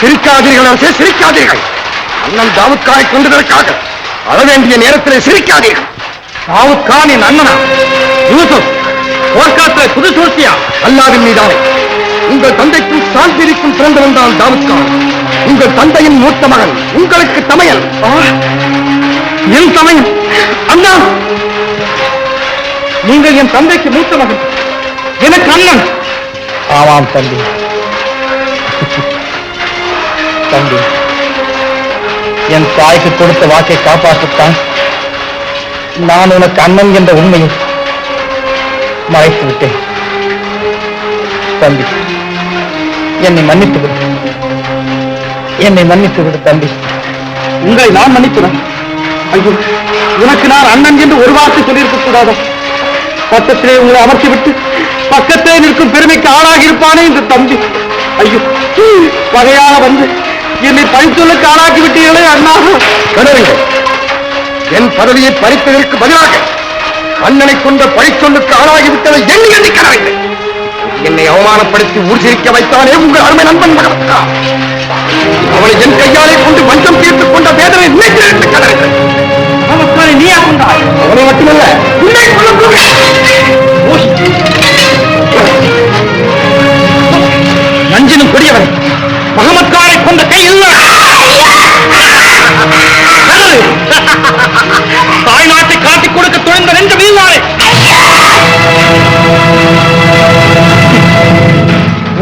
சிரிக்காதீர்கள் அரசே சிரிக்காதீர்கள். அண்ணன் தாவுத் கொண்டதற்காக அழ வேண்டிய நேரத்தில் சிரிக்காதீர்கள். தாவுத் கான் என் அண்ணனா? யூசுப் போர்க்காத்துல புது சூழ்ச்சியா அல்லாவின் மீதானே. உங்கள் தந்தைக்கும் சாந்திக்கும் பிறந்தவன் தான் தாவுத் உங்கள் தந்தையின் மூத்த மகன் உங்களுக்கு தமையல் என் சமயம் அண்ணா! நீங்கள் என் தந்தைக்கு மூத்த மகன். எனக்கு அண்ணன். ஆமாம் தம்பி. தம்பி என் தாய்க்கு கொடுத்த வாக்கை காப்பாற்றத்தான் நான் உனக்கு அண்ணன் என்ற உண்மையை மறைத்து விட்டேன். தம்பி என்னை மன்னித்து விடு. என்னை மன்னித்து விடு தம்பி. உங்களை நான் மன்னிக்கிறேன். ஐயோ உனக்கு நான் அண்ணன் என்று ஒரு வார்த்தை சொல்லியிருக்க கூடாதா? பக்கத்திலே உங்களை அமர்த்தி விட்டு பக்கத்திலே நிற்கும் பெருமைக்கு ஆளாகி இருப்பானே இந்த தம்பி. ஐயோ வகையாக வந்து என்னை பழிச்சொல்லுக்கு ஆளாக்கி விட்டீர்களே அண்ணா. என் பதவியை பறித்ததற்கு பதிலாக அண்ணனை கொண்ட பழிச்சொல்லுக்கு ஆளாகிவிட்டதை எண்ணி எண்ணி கடவுள் என்னை அவமானப்படுத்தி ஊர்சிரிக்க வைத்தானே உங்கள் அருமை நண்பன் மகன். அவளை என் கையாலே கொண்டு மஞ்சம் தீர்த்துக் கொண்ட வேதனை நினைத்து கடவுள்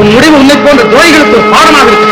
உன் முடிவு உன்னை போன்ற துறைகளுக்கு பாடமாக இருக்கிறது